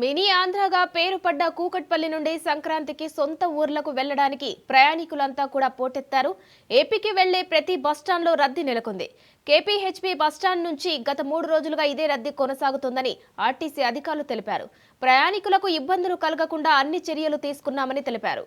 Mini ఆంధ్రగా పేరు పడ్డ కూకట్పల్లి నుండి సంక్రాంతికి సొంత ఊర్లకు వెళ్ళడానికి ప్రయాణికులంతా కూడా పోటెత్తారు. ఏపీకి వెళ్ళే ప్రతి బస్టాండ్లో రద్దీ నెలకొంది. కేపీహెచ్పీ బస్టాండ్ నుంచి గత మూడు రోజులుగా ఇదే రద్దీ కొనసాగుతుందని ఆర్టీసీ అధికారులు తెలిపారు. ప్రయాణికులకు ఇబ్బందులు కలగకుండా అన్ని చర్యలు తీసుకున్నామని తెలిపారు.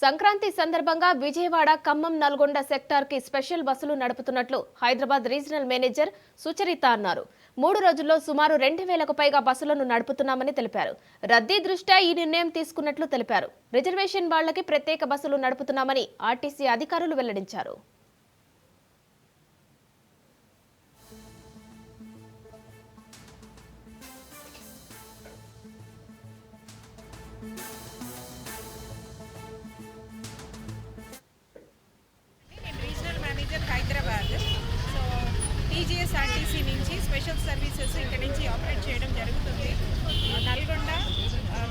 సంక్రాంతి సందర్భంగా విజయవాడ ఖమ్మం నల్గొండ సెక్టార్కి స్పెషల్ బస్సులు నడుపుతున్నట్లు హైదరాబాద్ రీజనల్ మేనేజర్ సుచరిత అన్నారు. మూడు రోజుల్లో సుమారు రెండు వేలకు పైగా బస్సులను నడుపుతున్నామని తెలిపారు. రద్దీ దృష్ట్యా ఈ నిర్ణయం తీసుకున్నట్లు తెలిపారు. రిజర్వేషన్ వాళ్ళకి ప్రత్యేక బస్సులు నడుపుతున్నామని ఆర్టీసీ అధికారులు వెల్లడించారు. టీజీఎస్ ఆర్టీసీ నుంచి స్పెషల్ సర్వీసెస్ ఇక్కడ నుంచి ఆపరేట్ చేయడం జరుగుతుంది. నల్గొండ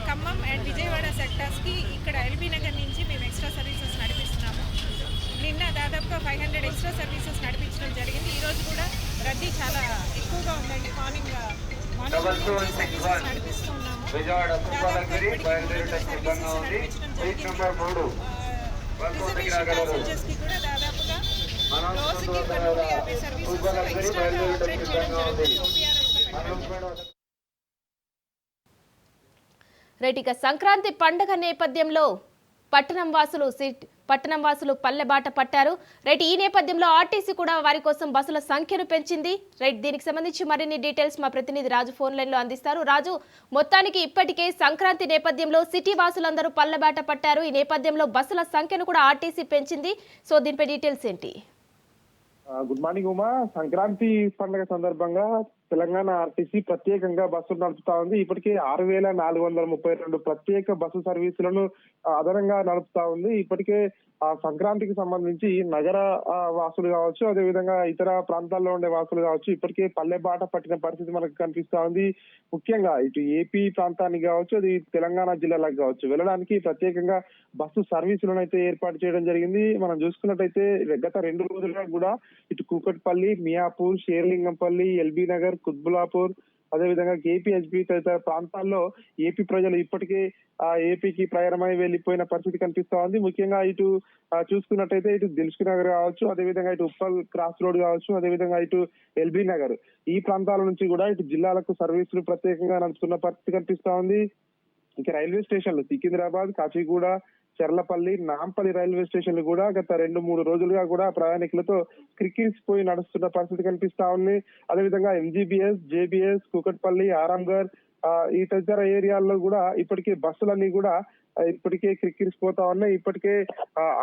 ఖమ్మం అండ్ విజయవాడ సెక్టార్స్కి ఇక్కడ ఎల్బీ నగర్ నుంచి మేము ఎక్స్ట్రా సర్వీసెస్ నడిపిస్తున్నాము. నిన్న దాదాపుగా ఫైవ్ హండ్రెడ్ ఎక్స్ట్రా సర్వీసెస్ నడిపించడం జరిగింది. ఈరోజు కూడా రద్దీ చాలా ఎక్కువగా ఉందండి. మార్నింగ్ మార్నింగ్ నుంచి సర్వీసెస్ నడిపిస్తున్నాము. విజయవాడ రోజుకి యాభై సర్వీసెస్ ఎక్స్ట్రాగా ఆపరేట్ చేయడం జరుగుతుంది ఓపీఆర్ఎస్ పెట్టడం రైట్ ఇక సంక్రాంతి పండగ నేపథ్యంలో పట్టణం వాసులు సిట్ పట్టణం వాసులు పల్లెబాట పట్టారు. రైట్ ఈ నేపథ్యంలో ఆర్టీసీ కూడా వారి కోసం బస్సుల సంఖ్యను పెంచింది. రైట్ దీనికి సంబంధించి మరిన్ని డీటెయిల్స్ మా ప్రతినిధి రాజు ఫోన్ లైన్లో అందిస్తారు. రాజు మొత్తానికి ఇప్పటికే సంక్రాంతి నేపథ్యంలో సిటీ వాసులందరూ పల్లెబాట పట్టారు. ఈ నేపథ్యంలో బస్సుల సంఖ్యను కూడా ఆర్టీసీ పెంచింది. సో దీనిపై డీటెయిల్స్ ఏంటి? Good morning Uma. సంక్రాంతి పండుగ సందర్భంగా తెలంగాణ ఆర్టీసీ ప్రత్యేకంగా బస్సులు నడుపుతా ఉంది. ఇప్పటికే ఆరు వేల నాలుగు వందల ముప్పై రెండు ప్రత్యేక బస్సు సర్వీసులను అదనంగా నడుపుతా ఉంది. ఇప్పటికే ఆ సంక్రాంతికి సంబంధించి నగర వాసులు కావచ్చు అదేవిధంగా ఇతర ప్రాంతాల్లో ఉండే వాసులు కావచ్చు ఇప్పటికే పల్లె బాట పట్టిన పరిస్థితి మనకు కనిపిస్తా ఉంది. ముఖ్యంగా ఇటు ఏపీ ప్రాంతానికి కావచ్చు అది తెలంగాణ జిల్లాలకు కావచ్చు వెళ్ళడానికి ప్రత్యేకంగా బస్సు సర్వీసులను అయితే ఏర్పాటు చేయడం జరిగింది. మనం చూసుకున్నట్టయితే గత రెండు రోజులుగా కూడా ఇటు కూకట్పల్లి మియాపూర్ షేర్లింగంపల్లి ఎల్బీ నగర్ కుత్బులాపూర్ అదేవిధంగా కేపీహెచ్బి తదితర ప్రాంతాల్లో ఏపీ ప్రజలు ఇప్పటికే ఆ ఏపీకి ప్రయాణమై వెళ్ళిపోయిన పరిస్థితి కనిపిస్తా ఉంది ముఖ్యంగా ఇటు చూసుకున్నట్టయితే ఇటు దిల్సుఖ్ నగర్ కావచ్చు అదేవిధంగా ఇటు ఉప్పల్ క్రాస్ రోడ్ కావచ్చు అదేవిధంగా ఇటు ఎల్బీ నగర్. ఈ ప్రాంతాల నుంచి కూడా ఇటు జిల్లాలకు సర్వీసులు ప్రత్యేకంగా నడుపుతున్న పరిస్థితి కనిపిస్తా ఉంది ఇక రైల్వే స్టేషన్లు సికింద్రాబాద్ కాచిగూడ చెర్లపల్లి నాంపల్లి రైల్వే స్టేషన్లు కూడా గత రెండు మూడు రోజులుగా కూడా ప్రయాణికులతో క్రిక్కిరిసిపోయి నడుస్తున్న పరిస్థితి కనిపిస్తా ఉంది. అదేవిధంగా ఎంజీబీఎస్ జేబీఎస్ కుకట్పల్లి ఆరాంఘర్ ఆ, ఈ తదితర ఏరియాల్లో కూడా ఇప్పటికే బస్సులన్నీ కూడా ఇప్పటికే క్రిక్కిరిసిపోతా ఉన్నాయి. ఇప్పటికే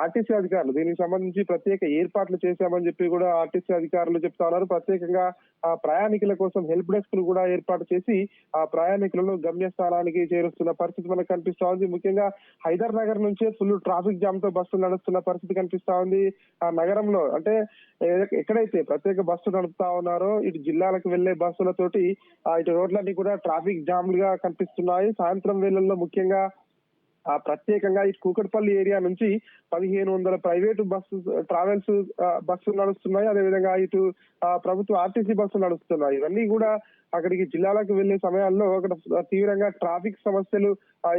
ఆర్టీసీ అధికారులు దీనికి సంబంధించి ప్రత్యేక ఏర్పాట్లు చేశామని చెప్పి కూడా ఆర్టీసీ అధికారులు చెప్తా ఉన్నారు. ప్రత్యేకంగా ఆ ప్రయాణికుల కోసం హెల్ప్ డెస్క్ను కూడా ఏర్పాటు చేసి ఆ ప్రయాణికులను గమ్యస్థానానికి చేరుస్తున్న పరిస్థితి మనకు కనిపిస్తా ఉంది. ముఖ్యంగా హైదర్ నగర్ నుంచే ఫుల్ ట్రాఫిక్ జామ్తో బస్సులు నడుస్తున్న పరిస్థితి కనిపిస్తా ఉంది. ఆ నగరంలో అంటే ఎక్కడైతే ప్రత్యేక బస్సు నడుపుతా ఉన్నారో ఇటు జిల్లాలకు వెళ్ళే బస్సులతోటి ఇటు రోడ్లన్నీ కూడా ట్రాఫిక్ జామ్లుగా కనిపిస్తున్నాయి. సాయంత్రం వేళల్లో ముఖ్యంగా ప్రత్యేకంగా ఈ కూకట్పల్లి ఏరియా నుంచి పదిహేను వందల ప్రైవేటు బస్సు ట్రావెల్స్ బస్సు బస్సులు నడుస్తున్నాయి. అదేవిధంగా ఇటు ప్రభుత్వ ఆర్టీసీ బస్సులు నడుస్తున్నాయి. ఇవన్నీ కూడా అక్కడికి జిల్లాలకు వెళ్ళే సమయాల్లో అక్కడ తీవ్రంగా ట్రాఫిక్ సమస్యలు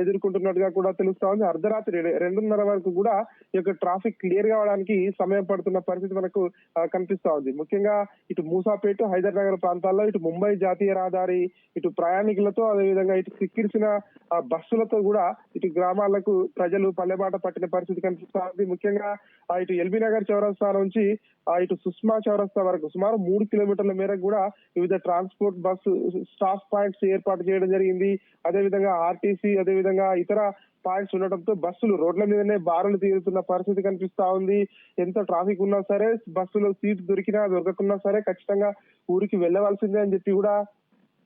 ఎదుర్కొంటున్నట్టుగా కూడా తెలుస్తా ఉంది. అర్ధరాత్రి రెండున్నర వరకు కూడా ఈ యొక్క ట్రాఫిక్ క్లియర్ కావడానికి సమయం పడుతున్న పరిస్థితి మనకు కనిపిస్తా ఉంది. ముఖ్యంగా ఇటు మూసాపేట హైదర్ నగర్ ప్రాంతాల్లో ఇటు ముంబై జాతీయ రహదారి ఇటు ప్రయాణికులతో అదేవిధంగా ఇటు సిక్కిరిసిన బస్సులతో కూడా ఇటు గ్రామ గ్రామాలకు ప్రజలు పల్లెబాట పట్టిన పరిస్థితి కనిపిస్తా ఉంది. ముఖ్యంగా ఆ, ఇటు ఎల్బీ నగర్ చౌరస్తా నుంచి ఆ, ఇటు సుష్మా చౌరస్తా వరకు సుమారు మూడు కిలోమీటర్ల మేరకు కూడా వివిధ ట్రాన్స్పోర్ట్ బస్సు స్టాఫ్ పాయింట్స్ ఏర్పాటు చేయడం జరిగింది. అదేవిధంగా ఆర్టీసీ అదేవిధంగా ఇతర పాయింట్స్ ఉండటంతో బస్సులు రోడ్ల మీదనే బారులు తీరుతున్న పరిస్థితి కనిపిస్తా ఉంది. ఎంత ట్రాఫిక్ ఉన్నా సరే బస్సులో సీట్ దొరికినా దొరకకున్నా సరే ఖచ్చితంగా ఊరికి వెళ్ళవలసిందే అని చెప్పి కూడా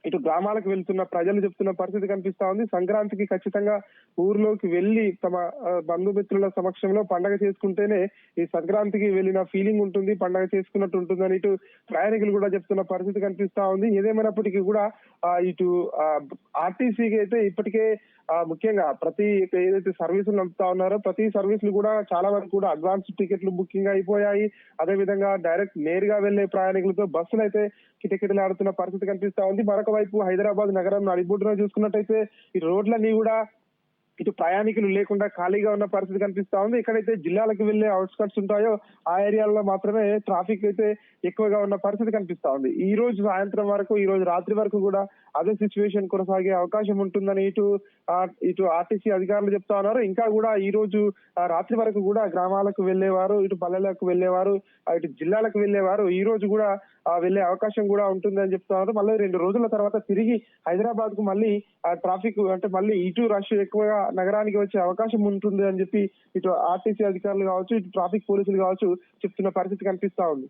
ఇటు గ్రామాలకు వెళ్తున్న ప్రజలు చెప్తున్న పరిస్థితి కనిపిస్తా ఉంది. సంక్రాంతికి ఖచ్చితంగా ఊర్లోకి వెళ్ళి తమ బంధుమిత్రుల సమక్షంలో పండగ చేసుకుంటేనే ఈ సంక్రాంతికి వెళ్ళిన ఫీలింగ్ ఉంటుంది పండగ చేసుకున్నట్టు ఉంటుందని ఇటు ప్రయాణికులు కూడా చెప్తున్న పరిస్థితి కనిపిస్తా ఉంది. ఏదేమైనప్పటికీ కూడా ఇటు ఆర్టీసీకి అయితే ఇప్పటికే ముఖ్యంగా ప్రతి ఏదైతే సర్వీసులు నడుపుతా ఉన్నారో ప్రతి సర్వీసులు కూడా చాలా వరకు కూడా అడ్వాన్స్ టికెట్లు బుకింగ్ అయిపోయాయి. అదే విధంగా డైరెక్ట్ నేరుగా వెళ్ళే ప్రయాణికులతో బస్సులు అయితే కిటకిటలు ఆడుతున్న పరిస్థితి కనిపిస్తా ఉంది. మరొక ఒకవైపు హైదరాబాద్ నగరం నడిబొడ్డున చూసుకున్నట్టయితే ఈ రోడ్లన్నీ కూడా ఇటు ప్రయాణికులు లేకుండా ఖాళీగా ఉన్న పరిస్థితి కనిపిస్తా ఉంది. ఎక్కడైతే జిల్లాలకు వెళ్ళే అవుట్స్కట్స్ ఉంటాయో ఆ ఏరియాల్లో మాత్రమే ట్రాఫిక్ అయితే ఎక్కువగా ఉన్న పరిస్థితి కనిపిస్తా ఉంది. ఈ రోజు సాయంత్రం వరకు ఈ రోజు రాత్రి వరకు కూడా అదే సిచ్యువేషన్ కొనసాగే అవకాశం ఉంటుందని ఇటు ఇటు ఆర్టీసీ అధికారులు చెప్తా ఉన్నారు. ఇంకా కూడా ఈ రోజు రాత్రి వరకు కూడా గ్రామాలకు వెళ్ళేవారు ఇటు పల్లెలకు వెళ్ళేవారు ఇటు జిల్లాలకు వెళ్ళేవారు ఈ రోజు కూడా వెళ్ళే అవకాశం కూడా ఉంటుందని చెప్తున్నారు మళ్ళీ రెండు రోజుల తర్వాత తిరిగి హైదరాబాద్కు మళ్ళీ ఆ ట్రాఫిక్ అంటే మళ్ళీ ఇటు రష్ ఎక్కువగా నగరానికి వచ్చే అవకాశం ఉంటుంది అని చెప్పి ఇటు ఆర్టీసీ అధికారులు కావచ్చు ఇటు ట్రాఫిక్ పోలీసులు కావచ్చు చెప్తున్న పరిస్థితి కనిపిస్తా ఉంది.